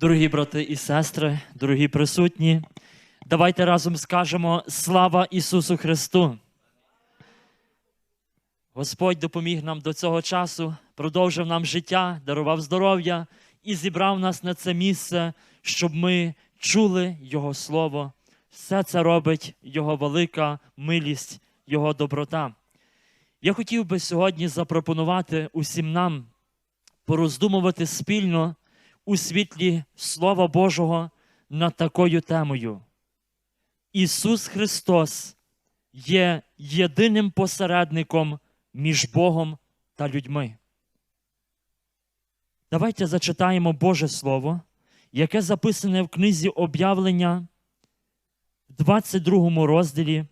Дорогі брати і сестри, дорогі присутні, давайте разом скажемо слава Ісусу Христу. Господь допоміг нам до цього часу, продовжив нам життя, дарував здоров'я і зібрав нас на це місце, щоб ми чули Його Слово. Все це робить Його велика милість, Його доброта. Я хотів би сьогодні запропонувати усім нам пороздумувати спільно у світлі Слова Божого над такою темою. Ісус Христос є єдиним посередником між Богом та людьми. Давайте зачитаємо Боже Слово, яке записане в книзі об'явлення в 22 розділі,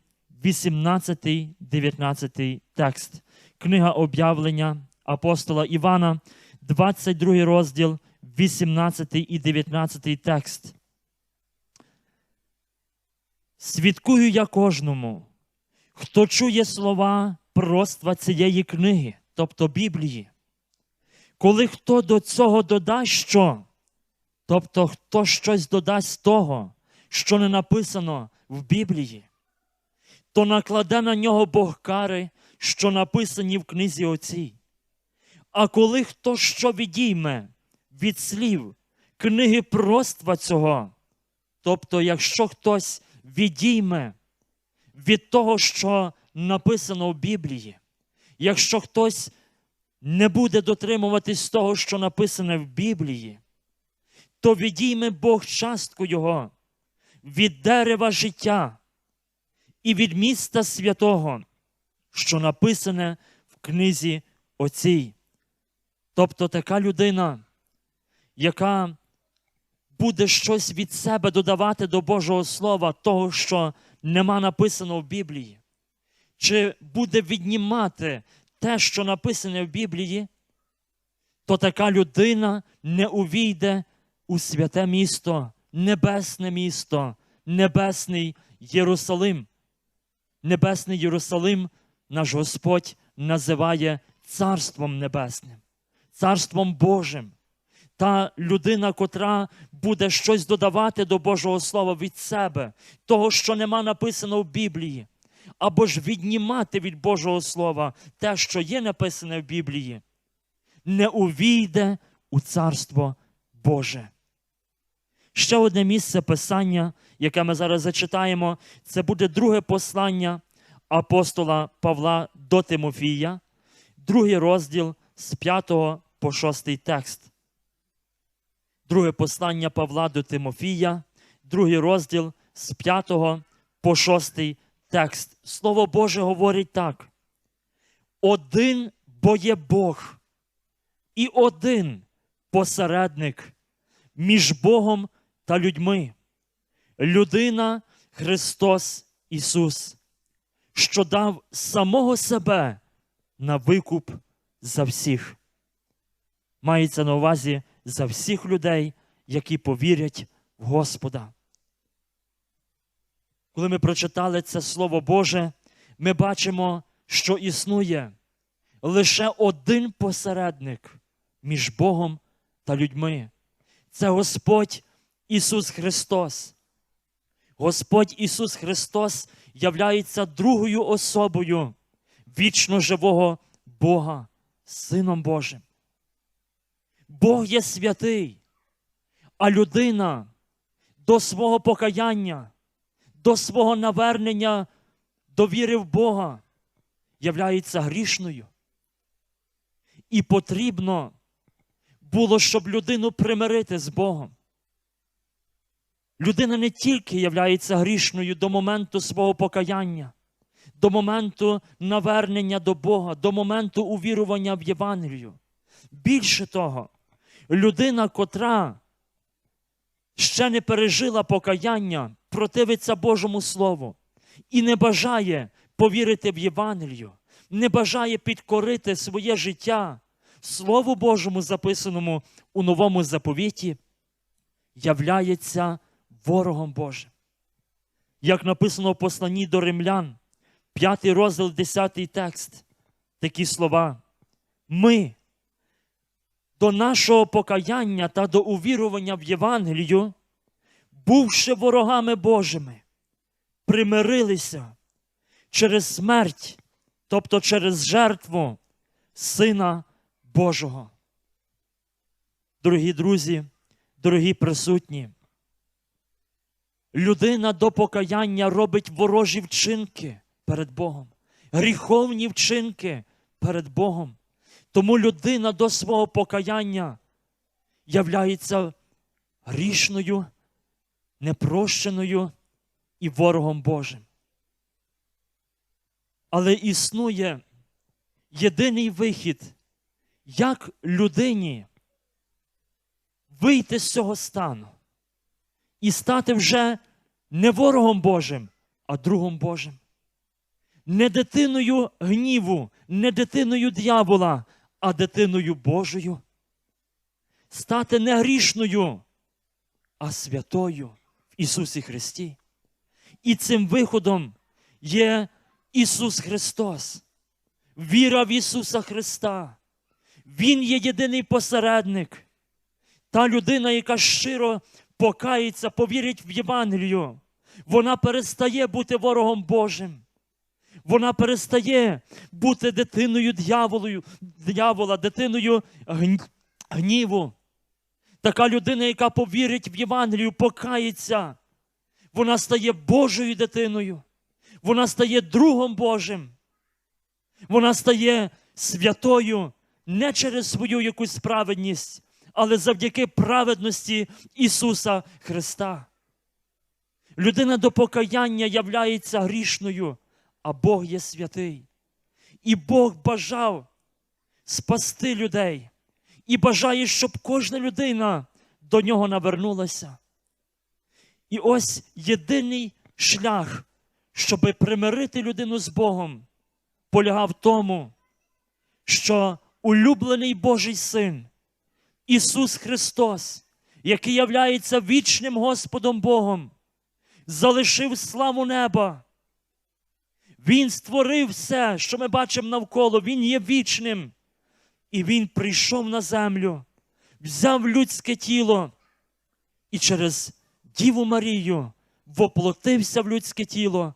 18-19 текст. Книга об'явлення апостола Івана, 22 розділ, 18 і 19 текст. Свідкую я кожному, хто чує слова пророцтва цієї книги, тобто Біблії. Коли хто до цього додасть що, тобто хто щось додасть того, що не написано в Біблії, то накладе на нього Бог кари, що написані в книзі оцій. А коли хто що відійме від слів книги проства цього, тобто, якщо хтось відійме від того, що написано в Біблії, якщо хтось не буде дотримуватись того, що написане в Біблії, то відійме Бог частку Його від дерева життя і від міста святого, що написане в книзі оцій. Тобто така людина, яка буде щось від себе додавати до Божого Слова, того, що нема написано в Біблії, чи буде віднімати те, що написане в Біблії, то така людина не увійде у святе місто, небесне місто, небесний Єрусалим. Небесний Єрусалим наш Господь називає Царством Небесним, Царством Божим. Та людина, котра буде щось додавати до Божого Слова від себе, того, що нема написано в Біблії, або ж віднімати від Божого Слова те, що є написане в Біблії, не увійде у Царство Боже. Ще одне місце Писання, яке ми зараз зачитаємо, це буде друге послання апостола Павла до Тимофія, другий розділ з 5 по 6 текст. Друге послання Павла до Тимофія, другий розділ з 5 по 6 текст. Слово Боже говорить так: один бо є Бог, і один посередник між Богом та людьми. Людина Христос Ісус, що дав самого себе на викуп за всіх. Мається на увазі за всіх людей, які повірять в Господа. Коли ми прочитали це Слово Боже, ми бачимо, що існує лише один посередник між Богом та людьми. Це Господь Ісус Христос. Господь Ісус Христос являється другою особою вічно живого Бога, Сином Божим. Бог є святий, а людина до свого покаяння, до свого навернення до віри в Бога являється грішною. І потрібно було, щоб людину примирити з Богом. Людина не тільки являється грішною до моменту свого покаяння, до моменту навернення до Бога, до моменту увірування в Євангелію. Більше того, людина, котра ще не пережила покаяння, противиться Божому Слову і не бажає повірити в Євангелію, не бажає підкорити своє життя Слову Божому, записаному у новому заповіті, являється ворогом Божим. Як написано в посланні до римлян, 5 розділ, 10 текст, такі слова. Ми до нашого покаяння та до увірування в Євангелію, бувши ворогами Божими, примирилися через смерть, тобто через жертву Сина Божого. Дорогі друзі, дорогі присутні, людина до покаяння робить ворожі вчинки перед Богом, гріховні вчинки перед Богом. Тому людина до свого покаяння являється грішною, непрощеною і ворогом Божим. Але існує єдиний вихід, як людині вийти з цього стану і стати вже не ворогом Божим, а другом Божим. Не дитиною гніву, не дитиною дьявола, а дитиною Божою. Стати не грішною, а святою в Ісусі Христі. І цим виходом є Ісус Христос, віра в Ісуса Христа. Він є єдиний посередник. Та людина, яка щиро покається, повірить в Євангелію, вона перестає бути ворогом Божим. Вона перестає бути дитиною дьяволою, дьявола, дитиною гніву. Така людина, яка повірить в Євангелію, покається, вона стає Божою дитиною. Вона стає другом Божим. Вона стає святою не через свою якусь праведність, але завдяки праведності Ісуса Христа. Людина до покаяння являється грішною, а Бог є святий. І Бог бажав спасти людей і бажає, щоб кожна людина до нього навернулася. І ось єдиний шлях, щоб примирити людину з Богом, полягав в тому, що улюблений Божий Син, Ісус Христос, який являється вічним Господом Богом, залишив славу неба. Він створив все, що ми бачимо навколо, Він є вічним. І Він прийшов на землю, взяв людське тіло і через Діву Марію воплотився в людське тіло,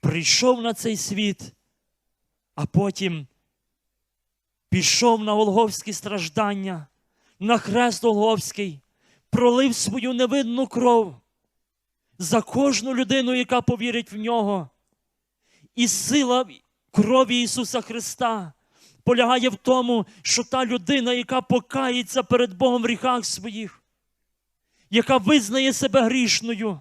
прийшов на цей світ, а потім пішов на Голговські страждання, на хрест Голговський, пролив свою невинну кров за кожну людину, яка повірить в нього. І сила крові Ісуса Христа полягає в тому, що та людина, яка покається перед Богом в гріхах своїх, яка визнає себе грішною,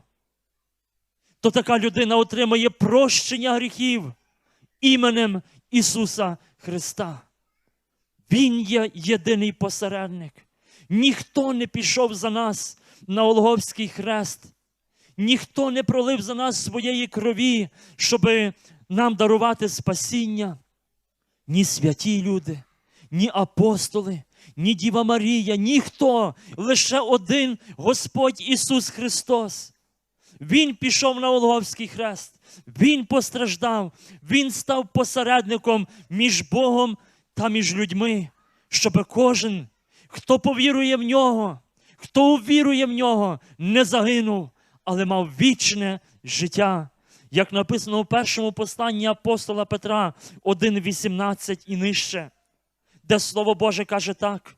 то така людина отримає прощення гріхів іменем Ісуса Христа. Він є єдиний посередник. Ніхто не пішов за нас на Олговський хрест. Ніхто не пролив за нас своєї крові, щоб нам дарувати спасіння. Ні святі люди, ні апостоли, ні Діва Марія, ніхто, лише один Господь Ісус Христос. Він пішов на Олговський хрест, Він постраждав, Він став посередником між Богом та між людьми, щоб кожен, хто повірує в нього, хто увірує в нього, не загинув, але мав вічне життя. Як написано у першому посланні апостола Петра 1,18 і нижче, де Слово Боже каже так: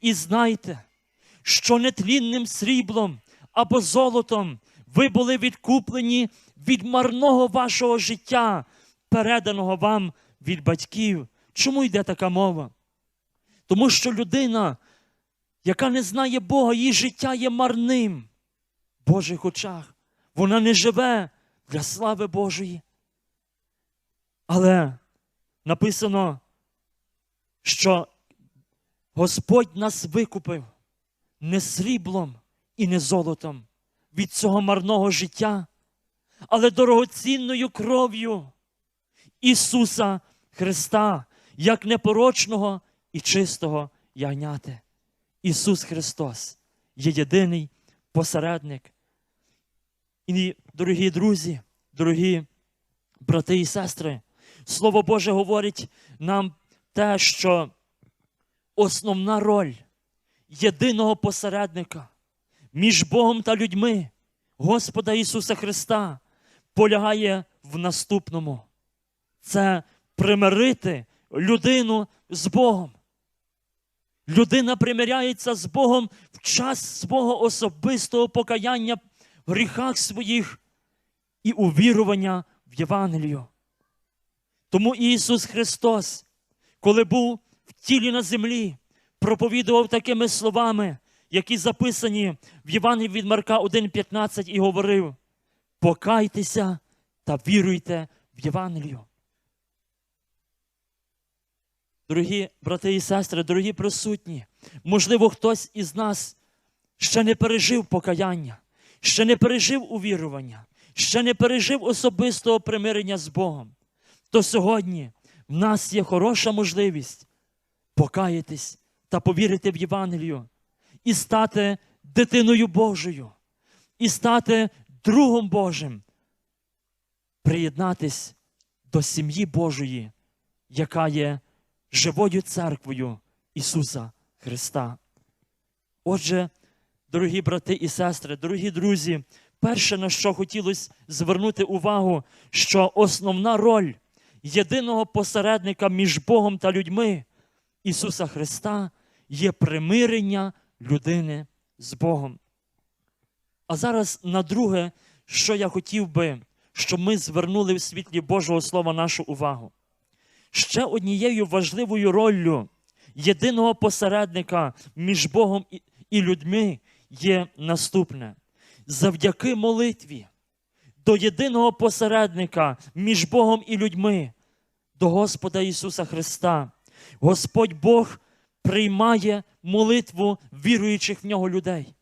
І знайте, що нетлінним сріблом або золотом ви були відкуплені від марного вашого життя, переданого вам від батьків. Чому йде така мова? Тому що людина, яка не знає Бога, її життя є марним в Божих очах. Вона не живе для слави Божої. Але написано, що Господь нас викупив не сріблом і не золотом від цього марного життя, але дорогоцінною кров'ю Ісуса Христа, як непорочного і чистого ягняти. Ісус Христос є єдиний посередник. І, дорогі друзі, дорогі брати і сестри, Слово Боже говорить нам те, що основна роль єдиного посередника між Богом та людьми, Господа Ісуса Христа, полягає в наступному: це примирити людину з Богом. Людина примиряється з Богом в час свого особистого покаяння в гріхах своїх і увірування в Євангелію. Тому Ісус Христос, коли був в тілі на землі, проповідував такими словами, які записані в Євангелії від Марка 1,15 і говорив: Покайтеся та віруйте в Євангелію. Дорогі брати і сестри, дорогі присутні, можливо, хтось із нас ще не пережив покаяння, ще не пережив увірування, ще не пережив особистого примирення з Богом. То сьогодні в нас є хороша можливість покаятись та повірити в Євангелію і стати дитиною Божою, і стати другом Божим, приєднатись до сім'ї Божої, яка є живою церквою Ісуса Христа. Отже, дорогі брати і сестри, дорогі друзі, перше, на що хотілося звернути увагу, що основна роль єдиного посередника між Богом та людьми Ісуса Христа є примирення людини з Богом. А зараз на друге, що я хотів би, щоб ми звернули в світлі Божого Слова нашу увагу. Ще однією важливою роллю єдиного посередника між Богом і- людьми є наступне. Завдяки молитві до єдиного посередника між Богом і людьми, до Господа Ісуса Христа, Господь Бог приймає молитву віруючих в нього людей.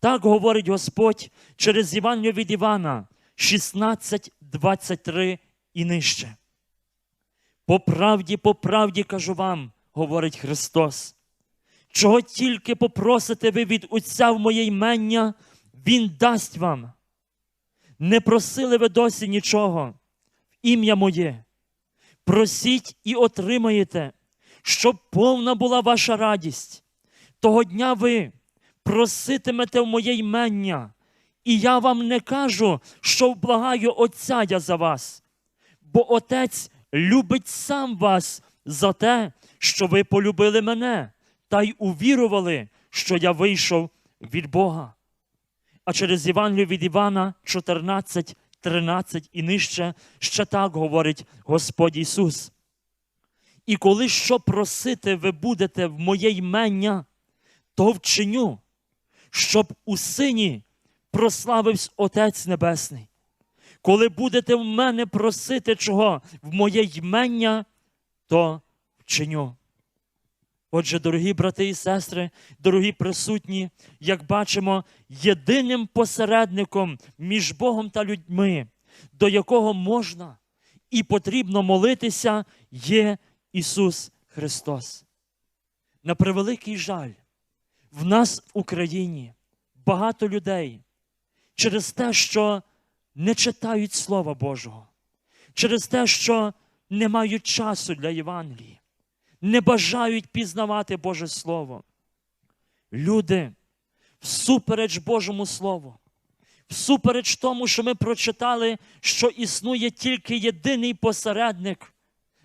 Так говорить Господь через Євангелію від Івана 16, 23 і нижче. По правді, по правді кажу вам, говорить Христос. Чого тільки попросите ви від Отця в моє ймення, Він дасть вам. Не просили ви досі нічого в ім'я моє. Просіть і отримаєте, щоб повна була ваша радість. Того дня ви проситимете в моє ймення, і я вам не кажу, що вблагаю Отця я за вас, бо Отець любить сам вас за те, що ви полюбили мене, та й увірували, що я вийшов від Бога. А через Євангелію від Івана 14, 13 і нижче ще так говорить Господь Ісус. І коли що просити ви будете в моє ймення, то вчиню, щоб у сині прославився Отець Небесний. Коли будете в мене просити чого в моє ймення, то вчиню. Отже, дорогі брати і сестри, дорогі присутні, як бачимо, єдиним посередником між Богом та людьми, до якого можна і потрібно молитися, є Ісус Христос. На превеликий жаль, в нас в Україні багато людей через те, що не читають Слова Божого, через те, що не мають часу для Євангелії, не бажають пізнавати Боже Слово. Люди, всупереч Божому Слову, всупереч тому, що ми прочитали, що існує тільки єдиний посередник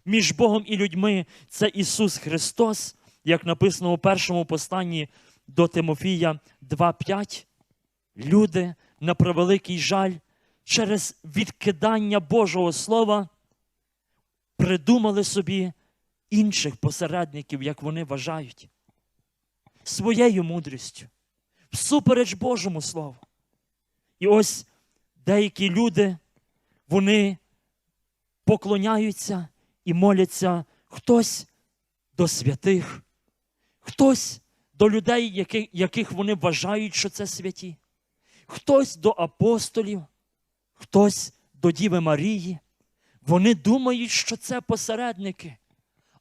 між Богом і людьми це Ісус Христос, як написано у першому посланні до Тимофія 2:5. Люди, на превеликий жаль, через відкидання Божого Слова придумали собі інших посередників, як вони вважають, своєю мудрістю, всупереч Божому Слову. І ось деякі люди, вони поклоняються і моляться хтось до святих, хтось до людей, яких, вони вважають, що це святі, хтось до апостолів, хтось до Діви Марії. Вони думають, що це посередники.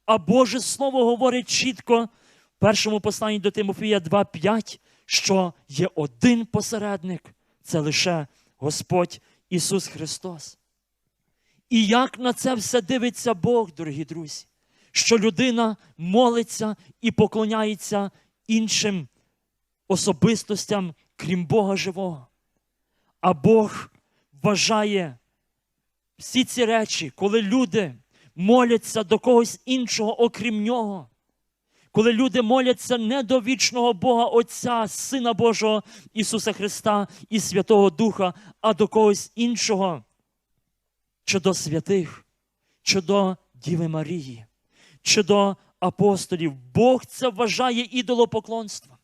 А Боже Слово говорить чітко в першому посланні до Тимофія 2,5, що є один посередник це лише Господь Ісус Христос. І як на це все дивиться Бог, дорогі друзі, що людина молиться і поклоняється іншим особистостям, крім Бога живого. А Бог вважає всі ці речі, коли люди моляться до когось іншого, окрім нього. Коли люди моляться не до вічного Бога Отця, Сина Божого Ісуса Христа і Святого Духа, а до когось іншого, чи до святих, чи до Діви Марії, чи до апостолів. Бог це вважає ідолопоклонством.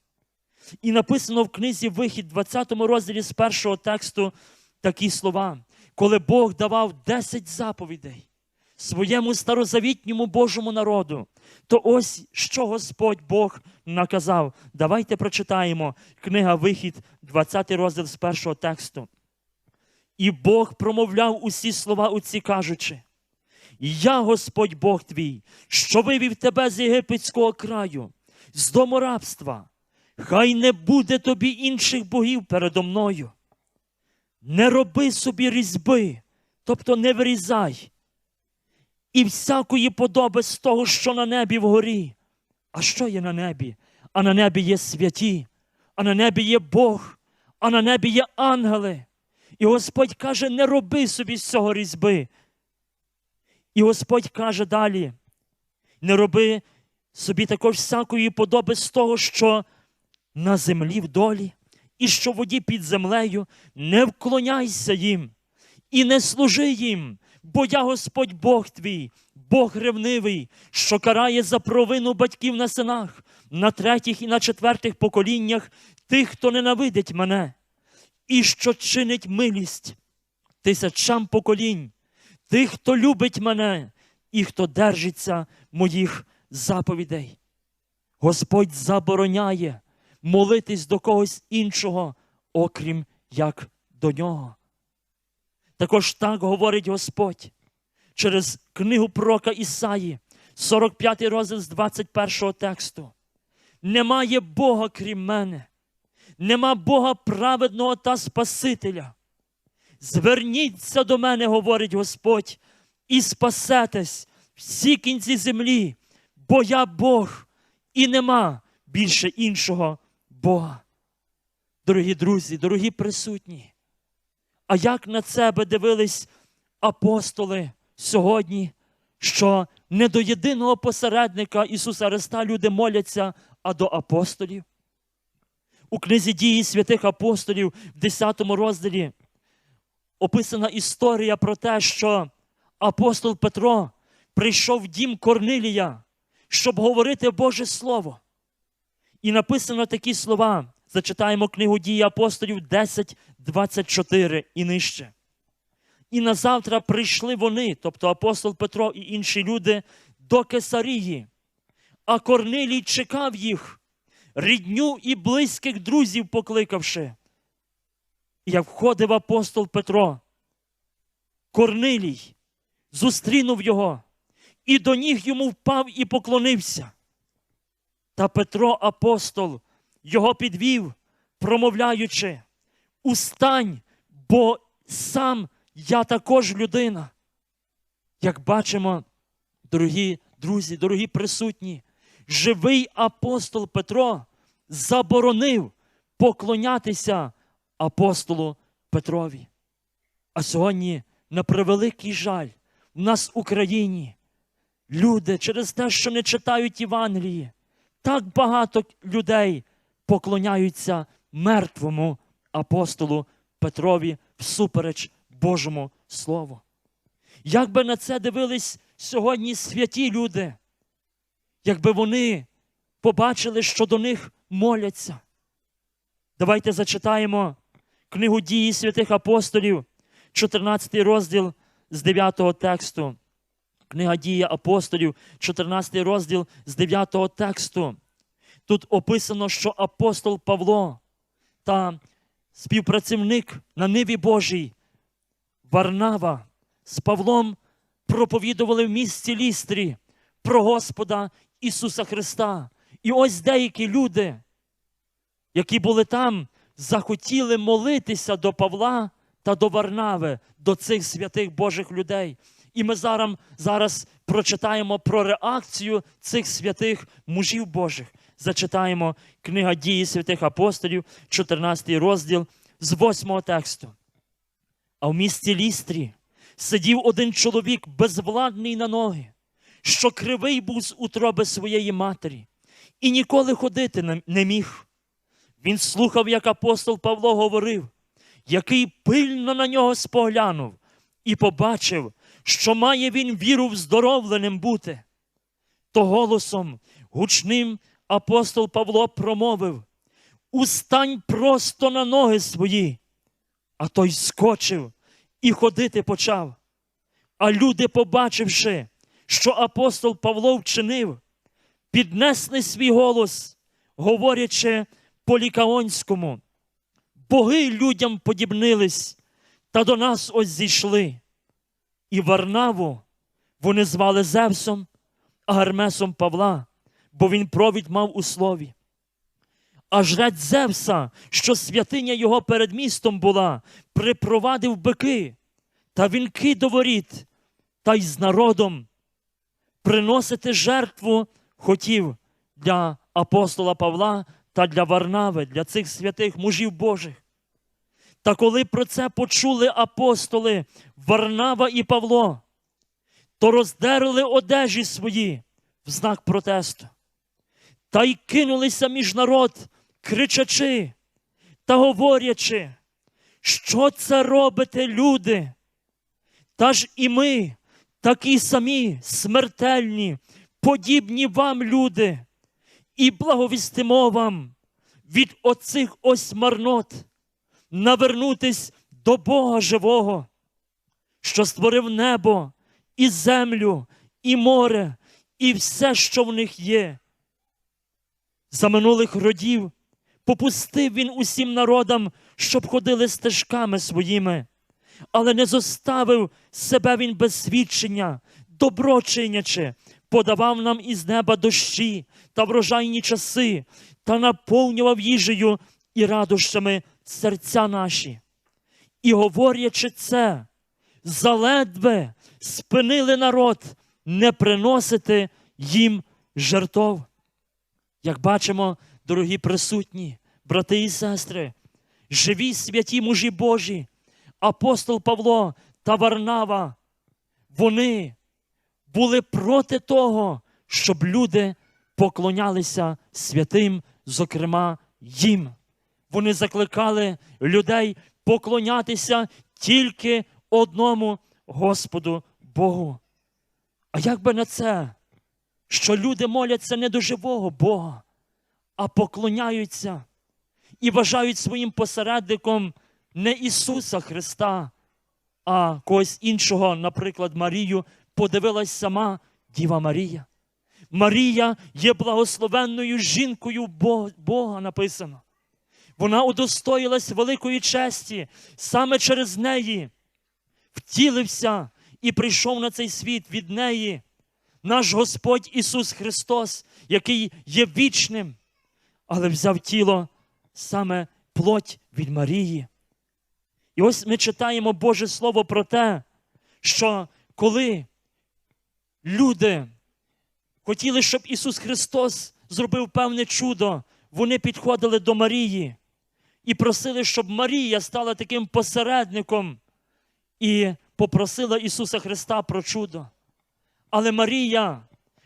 І написано в книзі Вихід, 20 розділі з першого тексту такі слова, коли Бог давав 10 заповідей своєму старозавітньому Божому народу, то ось що Господь Бог наказав. Давайте прочитаємо книга Вихід, 20 розділ з першого тексту. І Бог промовляв усі слова оці, кажучи: Я, Господь Бог твій, що вивів тебе з єгипетського краю, з дому рабства, хай не буде тобі інших богів передо мною. Не роби собі різьби, тобто не вирізай, і всякої подоби з того, що на небі вгорі. А що є на небі? А на небі є святі, а на небі є Бог, а на небі є ангели. І Господь каже: не роби собі з цього різьби. І Господь каже далі: не роби собі також всякої подоби з того, що на землі в долі, і що в воді під землею, не вклоняйся їм і не служи їм, бо я Господь Бог твій, Бог ревнивий, що карає за провину батьків на синах, на третіх і на четвертих поколіннях тих, хто ненавидить мене, і що чинить милість тисячам поколінь, тих, хто любить мене і хто держиться моїх заповідей. Господь забороняє молитись до когось іншого, окрім як до нього. Також так говорить Господь через книгу пророка Ісаї, 45 розділ з 21 тексту. Немає Бога крім мене, нема Бога праведного та Спасителя. Зверніться до мене, говорить Господь, і спасетесь всі кінці землі, бо я Бог, і нема більше іншого Бога. Дорогі друзі, дорогі присутні. А як на себе дивились апостоли сьогодні, що не до єдиного посередника Ісуса Христа люди моляться, а до апостолів? У книзі дії святих апостолів в 10 розділі описана історія про те, що апостол Петро прийшов в дім Корнилія, щоб говорити Боже Слово. І написано такі слова. Зачитаємо книгу дії апостолів 10, 24 і нижче. І назавтра прийшли вони, тобто апостол Петро і інші люди, до Кесарії, а Корнилій чекав їх, рідню і близьких друзів покликавши. Як входив апостол Петро, Корнилій зустрінув його, і до ніг йому впав і поклонився. Та Петро апостол його підвів, промовляючи: Устань, бо сам я також людина. Як бачимо, дорогі друзі, дорогі присутні, живий апостол Петро заборонив поклонятися апостолу Петрові. А сьогодні, на превеликий жаль, в нас в Україні люди через те, що не читають Євангелії, так багато людей поклоняються мертвому апостолу Петрові всупереч Божому Слову. Як би на це дивились сьогодні святі люди, якби вони побачили, що до них моляться. Давайте зачитаємо книгу дії святих апостолів, 14 розділ з 9 тексту. Книга дії апостолів, 14 розділ з 9 тексту. Тут описано, що апостол Павло та співпрацівник на ниві Божій Варнава з Павлом проповідували в місті Лістрі про Господа Ісуса Христа. І ось деякі люди, які були там, захотіли молитися до Павла та до Варнави, до цих святих Божих людей. І ми зараз, зараз прочитаємо про реакцію цих святих мужів Божих. Зачитаємо книга дії святих апостолів, 14 розділ з 8 тексту. А в місті Лістрі сидів один чоловік безвладний на ноги, що кривий був з утроби своєї матері, і ніколи ходити не- міг. Він слухав, як апостол Павло говорив, який пильно на нього споглянув, і побачив, що має він віру вздоровленим бути. То голосом гучним апостол Павло промовив: Устань просто на ноги свої. А той скочив і ходити почав. А люди, побачивши, що апостол Павло вчинив, піднесли свій голос, говорячи по лікаонському. Боги людям подібнились, та до нас ось зійшли. І Варнаву вони звали Зевсом, а Гермесом Павла, бо він провід мав у слові. А жрець Зевса, що святиня його перед містом була, припровадив бики та вінки до воріт, та й з народом приносити жертву хотів для апостола Павла та для Варнави, для цих святих мужів Божих. Та коли про це почули апостоли Варнава і Павло, то роздерли одежі свої в знак протесту, та й кинулися між народ, кричачи та говорячи, що це робите, люди? Та ж і ми, такі самі смертельні, подібні вам люди, і благовістимо вам від оцих ось марнот навернутись до Бога живого, що створив небо і землю, і море, і все, що в них є. За минулих родів попустив він усім народам, щоб ходили стежками своїми, але не зоставив себе він без свідчення, добро чинячи, подавав нам із неба дощі та врожайні часи, та наповнював їжею і радощами серця наші. І говорячи це, заледве спинили народ не приносити їм жертов. Як бачимо, дорогі присутні, брати і сестри, живі святі мужі Божі, апостол Павло та Варнава, вони були проти того, щоб люди поклонялися святим, зокрема їм. Вони закликали людей поклонятися тільки одному Господу Богу. А як би на це, що люди моляться не до живого Бога, а поклоняються і вважають своїм посередником не Ісуса Христа, а когось іншого, наприклад, Марію, подивилась сама Діва Марія. Марія є благословенною жінкою Бога написано. Вона удостоїлась великої честі, саме через неї втілився і прийшов на цей світ від неї наш Господь Ісус Христос, який є вічним, але взяв тіло саме плоть від Марії. І ось ми читаємо Боже Слово про те, що коли люди хотіли, щоб Ісус Христос зробив певне чудо, вони підходили до Марії і просили, щоб Марія стала таким посередником і попросила Ісуса Христа про чудо. Але Марія,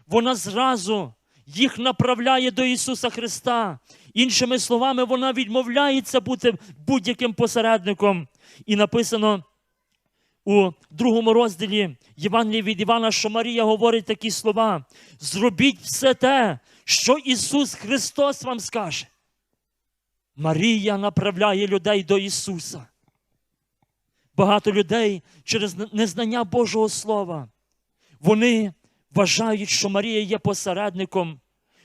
вона зразу їх направляє до Ісуса Христа. Іншими словами, вона відмовляється бути будь-яким посередником. І написано у другому розділі Євангелія від Івана, що Марія говорить такі слова: зробіть все те, що Ісус Христос вам скаже. Марія направляє людей до Ісуса. Багато людей через незнання Божого Слова. Вони вважають, що Марія є посередником,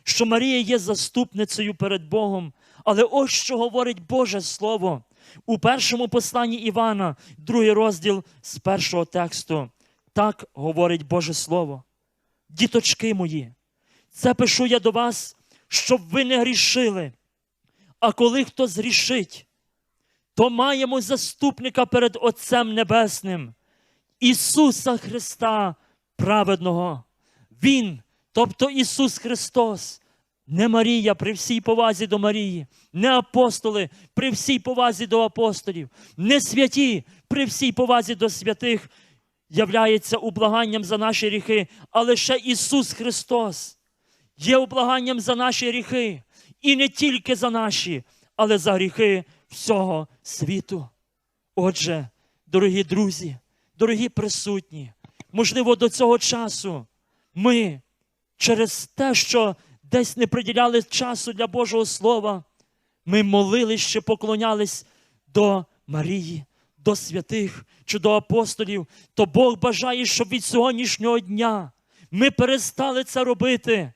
що Марія є заступницею перед Богом. Але ось що говорить Боже Слово у першому посланні Івана, другий розділ з першого тексту. Так говорить Боже Слово. Діточки мої, це пишу я до вас, щоб ви не грішили. А коли хто зрішить, то маємо заступника перед Отцем Небесним, Ісуса Христа праведного. Він, тобто Ісус Христос, не Марія при всій повазі до Марії, не апостоли при всій повазі до апостолів, не святі при всій повазі до святих являється ублаганням за наші гріхи, а лише Ісус Христос є ублаганням за наші гріхи. І не тільки за наші, але за гріхи всього світу. Отже, дорогі друзі, дорогі присутні, можливо, до цього часу ми через те, що десь не приділяли часу для Божого Слова, ми молились чи поклонялись до Марії, до святих чи до апостолів, то Бог бажає, щоб від сьогоднішнього дня ми перестали це робити,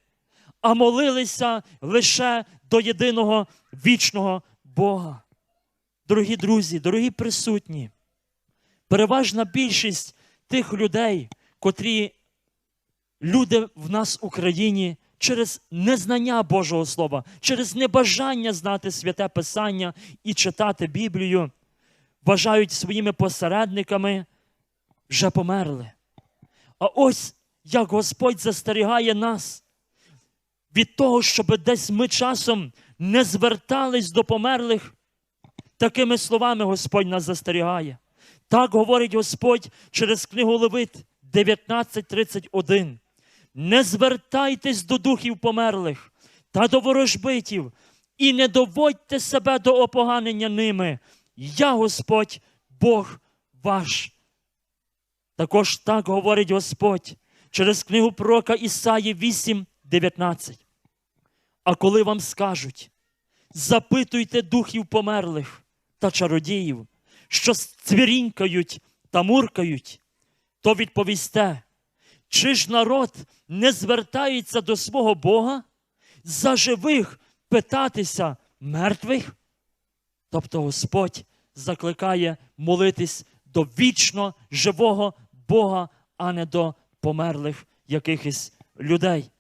а молилися лише до єдиного вічного Бога. Дорогі друзі, дорогі присутні, переважна більшість тих людей, котрі люди в нас в Україні через незнання Божого Слова, через небажання знати святе Писання і читати Біблію, вважають своїми посередниками, вже померли. А ось як Господь застерігає нас від того, щоб десь ми часом не звертались до померлих. Такими словами Господь нас застерігає. Так говорить Господь через книгу Левит 19.31. Не звертайтесь до духів померлих та до ворожбитів, і не доводьте себе до опоганення ними. Я Господь, Бог ваш. Також так говорить Господь через книгу пророка Ісаї 8.19. А коли вам скажуть, запитуйте духів померлих та чародіїв, що цвірінькають та муркають, то відповісте, чи ж народ не звертається до свого Бога за живих питатися мертвих? Тобто Господь закликає молитись до вічно живого Бога, а не до померлих якихось людей.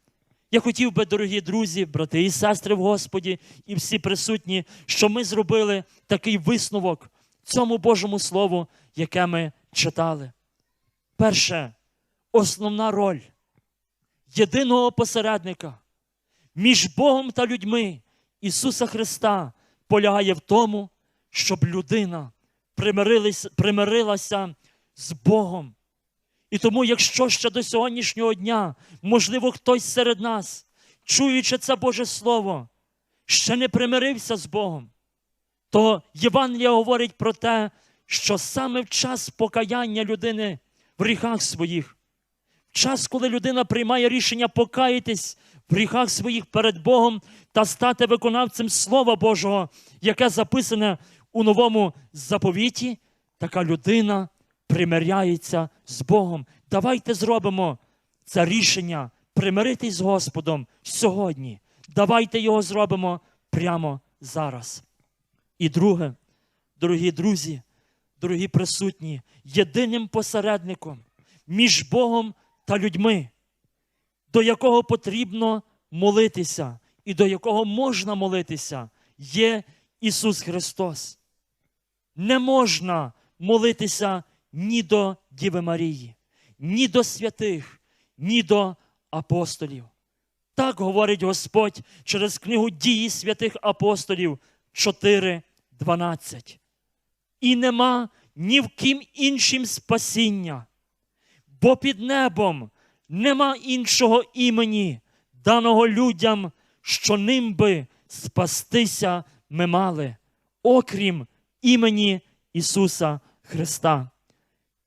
Я хотів би, дорогі друзі, брати і сестри в Господі, і всі присутні, що ми зробили такий висновок цьому Божому Слову, яке ми читали. Перше, основна роль єдиного посередника між Богом та людьми Ісуса Христа полягає в тому, щоб людина примирилася з Богом. І тому, якщо ще до сьогоднішнього дня, можливо, хтось серед нас, чуючи це Боже Слово, ще не примирився з Богом, то Євангелія говорить про те, що саме в час покаяння людини в гріхах своїх, в час, коли людина приймає рішення покаятись в гріхах своїх перед Богом та стати виконавцем Слова Божого, яке записане у новому заповіті, така людина примиряється з Богом. Давайте зробимо це рішення примиритись з Господом сьогодні. Давайте його зробимо прямо зараз. І друге, дорогі друзі, дорогі присутні, єдиним посередником між Богом та людьми, до якого потрібно молитися і до якого можна молитися, є Ісус Христос. Не можна молитися ні до Діви Марії, ні до святих, ні до апостолів. Так говорить Господь через книгу дії святих апостолів 4.12. І нема ні в ким іншим спасіння, бо під небом нема іншого імені, даного людям, що ним би спастися ми мали, окрім імені Ісуса Христа.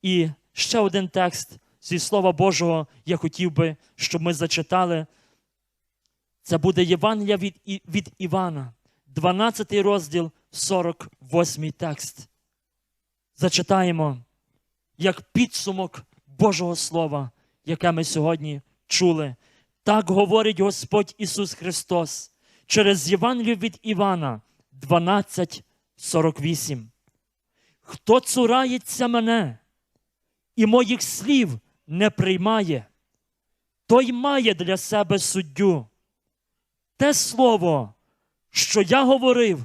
І ще один текст зі Слова Божого я хотів би, щоб ми зачитали. Це буде Євангелія від, від Івана, 12 розділ, 48 текст. Зачитаємо як підсумок Божого Слова, яке ми сьогодні чули. Так говорить Господь Ісус Христос через Євангелію від Івана 12, 48. Хто цурається мене і моїх слів не приймає, той має для себе суддю. Те слово, що я говорив,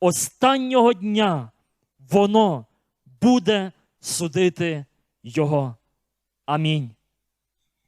останнього дня воно буде судити його. Амінь.